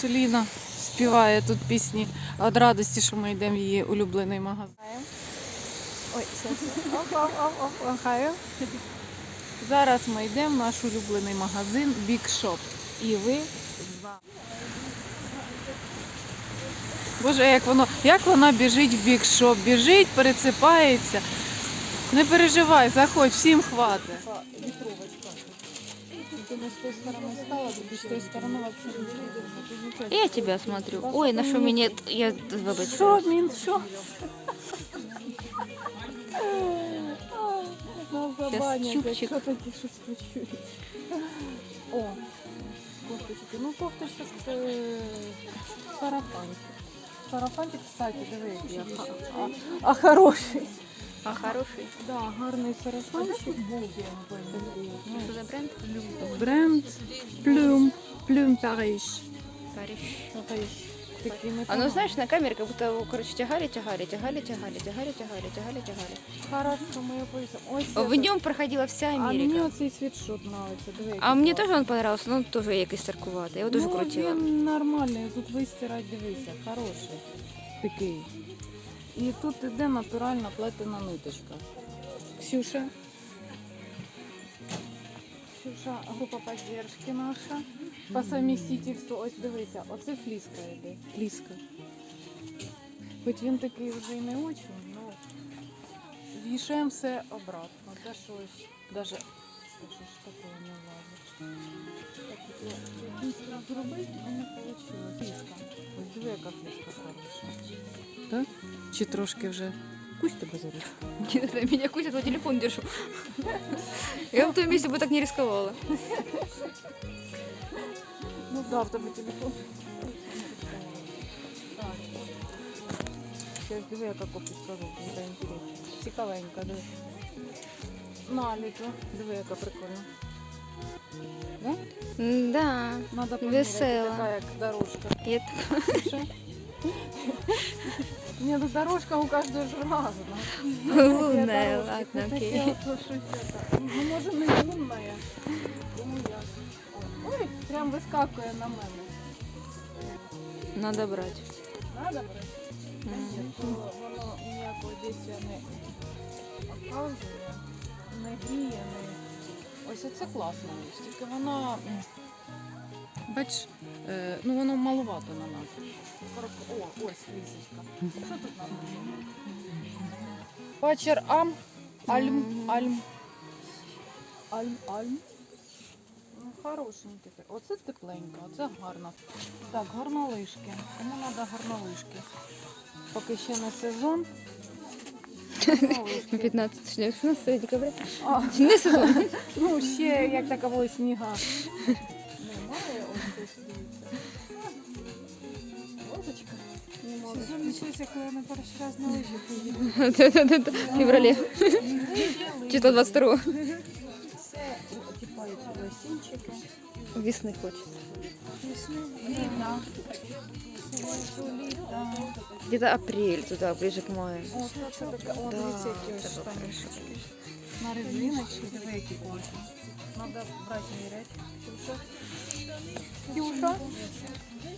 що Ліна співає тут пісні від радості, що ми йдемо в її улюблений магазин. Ой, зараз. Ми йдемо в наш улюблений магазин Big Shop. І ви за. Боже, як воно, як вона біжить в Big Shop, біжить, пересипається. Не переживай, заходь, всім хватить. Я тебя смотрю. Ой, на шуме нет. Я забыла. Шо, Мин, шо? Сейчас чупчик. О, кофточки. Ну, кофточка с э, сарафанчик. Сарафанчик, кстати, дивись, а, а, а хороший. А хороший. Да, гарний сарафанчик. Ну, Що за бренд? Бренд Плюм. Плюм Париж. Париж. Париж. А ну знаешь, на камере как будто, короче, тягали, тягали, тягали, тягали, тягали, тягали, тягали, тягали. Хорошо, ми поїдемо. Ось В нем проходила вся А мені Америка. оцей світшот нравиться. Диви, А мені теж він понравился, ну теж якийсь старкуватий. Я його дуже ну, крутила. Він нормальний, тут вистирати, дивися, хороший. Такий. І тут іде натуральна плетена ниточка. Ксюша. Ксюша, група поддержки наша. По совместительству, ось дивися, оце фліска йде. Фліска. Хоч він такий вже і не очень, ну вішаємо все обратно. Та щось, даже, та що ж такого не влазить. Зробити, але не вийшло. Фліска. Ось диви, яка фліска хороша. Так? Чи трошки вже кусь тебе за ручку? Меня кутят, а телефон держу. Я в том месте бы так не рисковала. Ну да, в тебе телефон. Так. Сейчас диви, яка кофточка жовтенька, інтересна. Цікавенька, диви. Наліто. Диви, яка прикольна. Да? Да. Надо поміряти, Весела. така як дорожка. Я Що? Ні, ну дорожка у кожного ж разна. Умная, ладно, окей. це. Ну, може, не умная. Як. Ой, прям вискакує на мене. Надо брать. Надо брати? Воно ніякого дійства не показує, не гріє, не... Ось оце класна річ, тільки вона, м, бач, ну воно маловато на нас. О, ось лісочка. Що тут написано? Пачер ам, альм, альм. Альм, альм. Ну, хорошеньке. Оце тепленько, оце гарно. Так, горнолижки. Кому треба горнолижки? Поки ще не сезон. Горнолижки. 15, точнее, 16 декабря. А, Не сезон. ну, ще як такової сніга. Сезон почався, коли я на перший раз на лижі поїду. Да-да-да, в феврале. Числа 22 Все, типа, ці лосінчики. Весны хочется. Літа. Сонце, літа. Где-то апрель туда, ближе к маю. О, це така, о, Да, дивіться, які ось це було штанішки. На резиночці, диви, які класні. Надо брати міряти. Ксюша. Ксюша.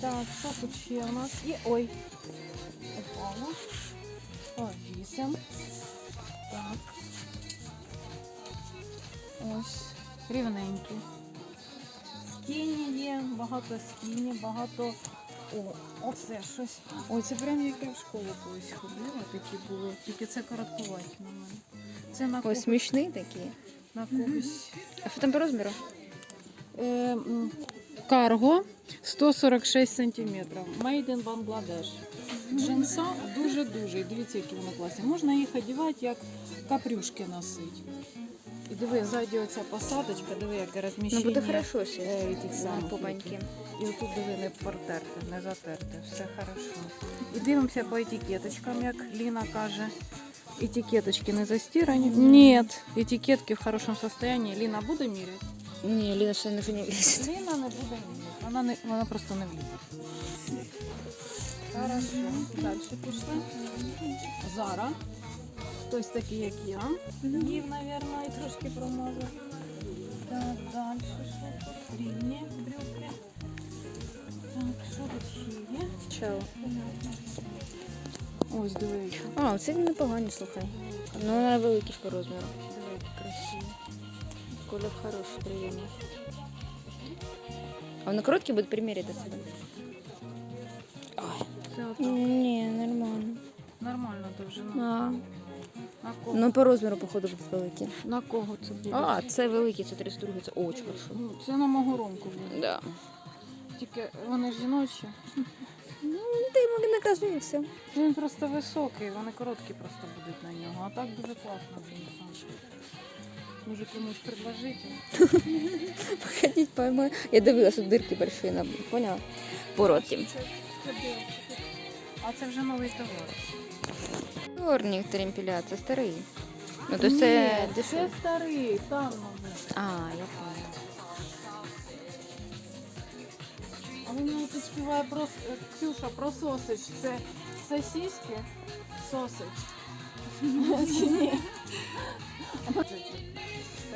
Так, що тут ще у нас є? Ой. Упала. О, вісім. Так. Ось. Рівненькі. Скіні є, багато скіні, багато. О, оце щось. Ой, це прям як я в школу колись ходила, такі були. Тільки це короткуваті на мене. Це на когось. смешные такие. На когось. А что там по размеру? Е, м, карго 146 сантиметрів. Made in Bangladesh. Джинса дуже-дуже. І Дивіться, які вони класні. Можна їх одягати, як капрюшки носити. І диви, ззаді оця посадочка, диви, яке Ну, розміщення. буде хорошо тих на самих пупаньке. І отут диви не протерте, не затерте, все хорошо. І дивимося по етикеточкам, як Ліна каже. Етикеточки не застирані. Ні, етикетки в хорошому стані. Ліна буде міряти? Лена что уже не влезет. Ліна не буде міряти. Вона, не, вона просто не влізе. Хорошо. Далі пішли. Зара. Хтось такий, як я. Їв, мабуть, і трошки промазав. Так, далі що тут? Рівні брюки. Так, що тут ще є? Чао. Ось дивись. А, це непогані, слухай. Ну, вона великі по розміру. Дивись, красиво. Колір хороший, приємний. А вони короткі будуть приміряти себе? Ой. Це от Ні, нормально. нормальна довжина. А, На кого? ну по розміру, походу, будуть великі. На кого це буде? А, це великі, це 32, це очень хорошо. Ну, це на мого ромку буде. Да. Тільки вони ж жіночі. Ну, ти йому не кажи, і все. Він просто високий, вони короткі просто будуть на нього. А так дуже класно сам. Може комусь предложити. Походіть, поймай. Я дивилась, тут дирки большие, на, поняла? Породки. А це вже новий товар. Чорні тремпеля, це старий. Ну, то це Ні, це старий, там новий. А, я поняла. А він мені тут співає про е, Ксюша про сосич. Це сосиски? Сосич. Чи ні?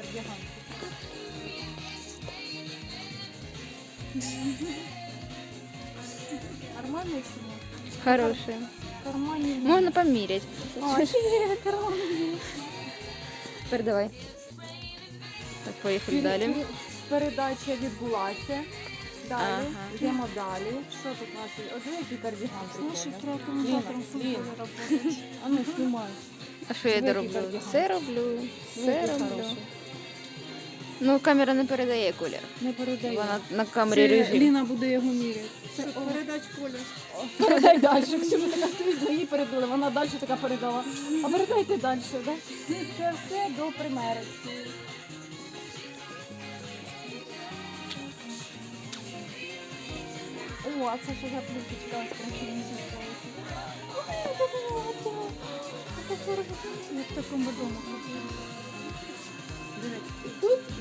Кардіган. Нормально чи ні? Хороший. Кармані. Можна поміряти. Кармані. Тепер давай. Так, поїхали далі. Передача відбулася. Далі. Ага. Йдемо далі. Що тут у нас є? Один який кардіган Наші прикольний. рекомендатором Ліна, Ліна. А ну, знімай. А що я Великий дороблю? Все роблю. Все Великий роблю. хороший. Ну, камера не передає колір. Не передає. Вона на камері режим. Ліна буде його міряти. Це передач колір. Передай далі. Ксюша така стоїть, за її передали, вона далі така передала. А передайте далі, так? Це все до примерки. О, а це що за плюшечка з красивим Як в такому дому. Тут,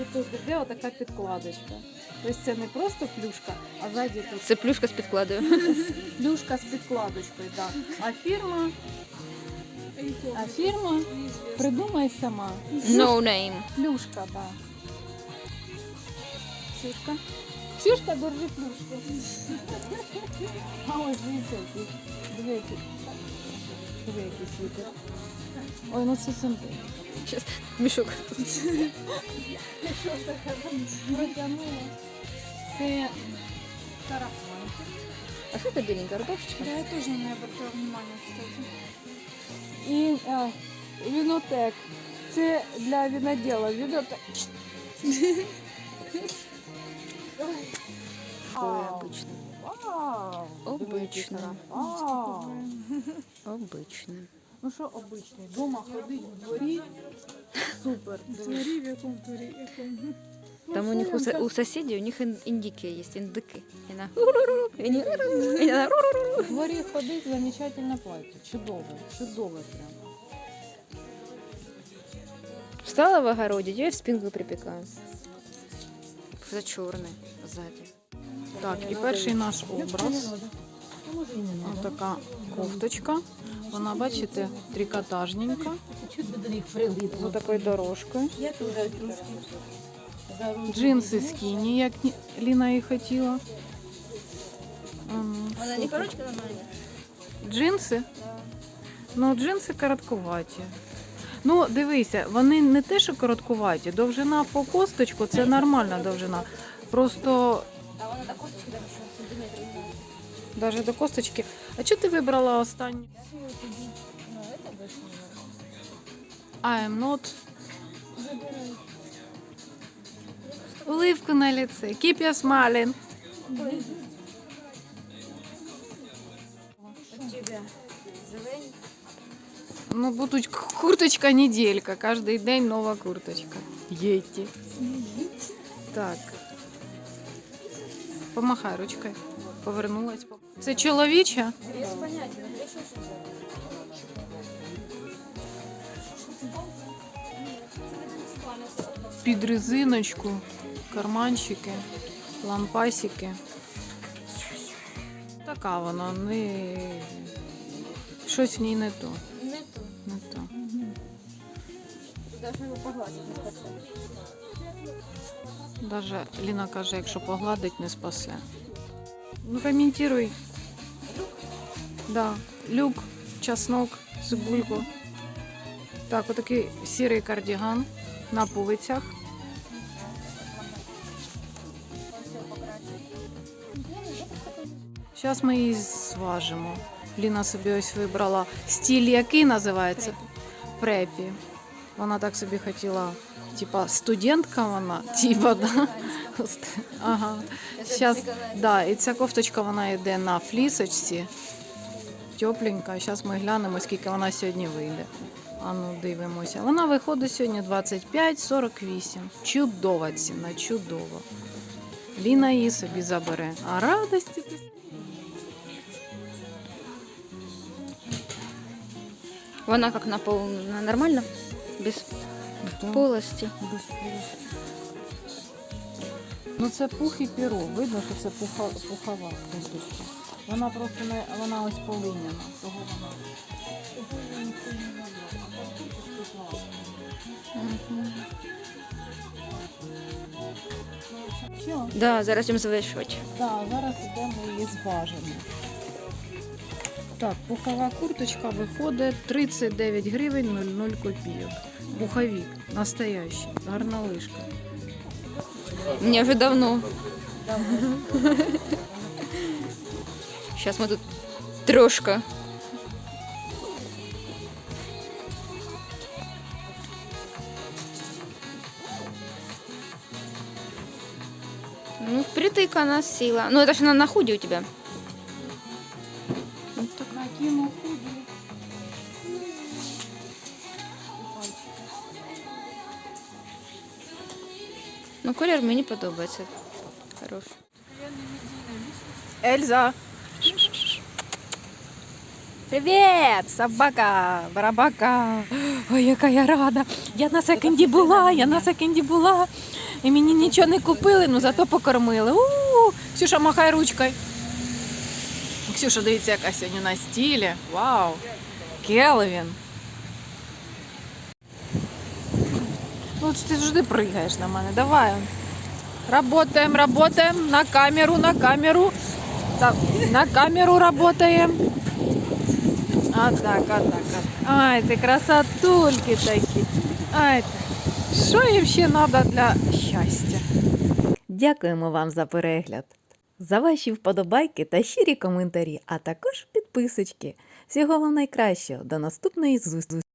і тут іде отака підкладочка. Тобто це не просто плюшка, а ззаді тут Це плюшка з підкладою. плюшка з підкладочкою. Так. А фірма, а фірма придумай сама. No name. Плюшка, так. Ксюшка. Ксюшка, держи плюшку. А ось дивіться, який. Диви, який. Диви, який світер. Ой, ну це симпл. Щас, мішок. Протягнула. Це сарафанчик. А що це біленька рубашечка? Да, я тоже не обратила внимания, кстати. І а, вінотек. Це для віноділа. Вінотек. Такое обычно. Вау! Обично. Вау! Обично. Ну що обичний? Дома ходить в дворі. Супер. В дворі, в якому дворі, якому. Там у Ну, них у, що со- я у соседей, у них ин- індики є, індики. І на уруруру, і ні уруруру, і на уруруру. В дворі ходить замечательне плаття. Чудове, чудове прям. Встала в огороде, я в спинку припекаю. За чорний ззаді. Так, і перший наш образ. Ось така кофточка. Вона, бачите, трикотажненька. З такою дорожкою. Джинси скіні, як Ліна і хотіла. Вона не корочка нормальна? Джинси? Ну, джинси короткуваті. Ну, дивися, вони не те, що короткуваті. Довжина по косточку це нормальна довжина. Просто А вона до косточки там ще сантиметрів. навіть до косточки. А чого ти вибрала останню? I am not. Улыбку на лице. Keep your smiling. Тебя. Зелень. Ну, будуть к- курточка неделька. Кожний день нова курточка. Єті. Так. Помахай ручкою. Повернулась. Це чоловіча? Без поняття, це? Під резиночку, карманчики, лампасики. Така вона, не... щось в ній не то. Не то. Не то. Даже його погладити не. Даже Ліна каже, якщо погладить, не спасе. Ну, комментируй. Да. Люк, чеснок, цибульку. Так, отакий сірий кардіган на пулицях. Зараз ми її зважимо. Ліна собі ось вибрала стіль, який називається препі. Вона так собі хотіла, типа студентка вона, типа, да? Ага. Щас, да, і ця кофточка вона йде на флісочці. Тепленька. Зараз ми глянемо, скільки вона сьогодні вийде. А ну дивимося. Вона виходить сьогодні 25-48. Чудова ціна, чудова. Ліна її собі забере. А радості. Вона як наповнена нормально? Без полості. Ну це пух і піро. Видно, що це пуха, пухова косточка. Вона просто не вона ось полиняна. Того вона. Все, Да, зараз їм звишувати. так, зараз йдемо її зважимо. Так, пухова курточка виходить 39 гривень 00 копійок. Пуховік, настоящий, гарна лишка. Мені вже давно. Зараз ми тут трошки. Ну, впритык она сила. Ну, это же она на худе у тебя. Ну, колір мені подобається. Хорош. Эльза. Привіт, собака, барабака. Ой, яка я рада. Я на секонді була, я на секонді була. І мені нічого не купили, ну зато покормили. У-у-у. Ксюша, махай ручкою. Ксюша, дивіться, яка сьогодні на стілі. Вау. Келвін. Ну, ти завжди пригаєш на мене. Давай. Работаем, работаем на камеру, на камеру. На камеру работаем. А так, а так, а так. Ай, ти красотульки такі. Ай, що їм ще треба для щастя? Дякуємо вам за перегляд, за ваші вподобайки та щирі коментарі, а також підписочки. Всього вам найкращого. До наступної зустрічі!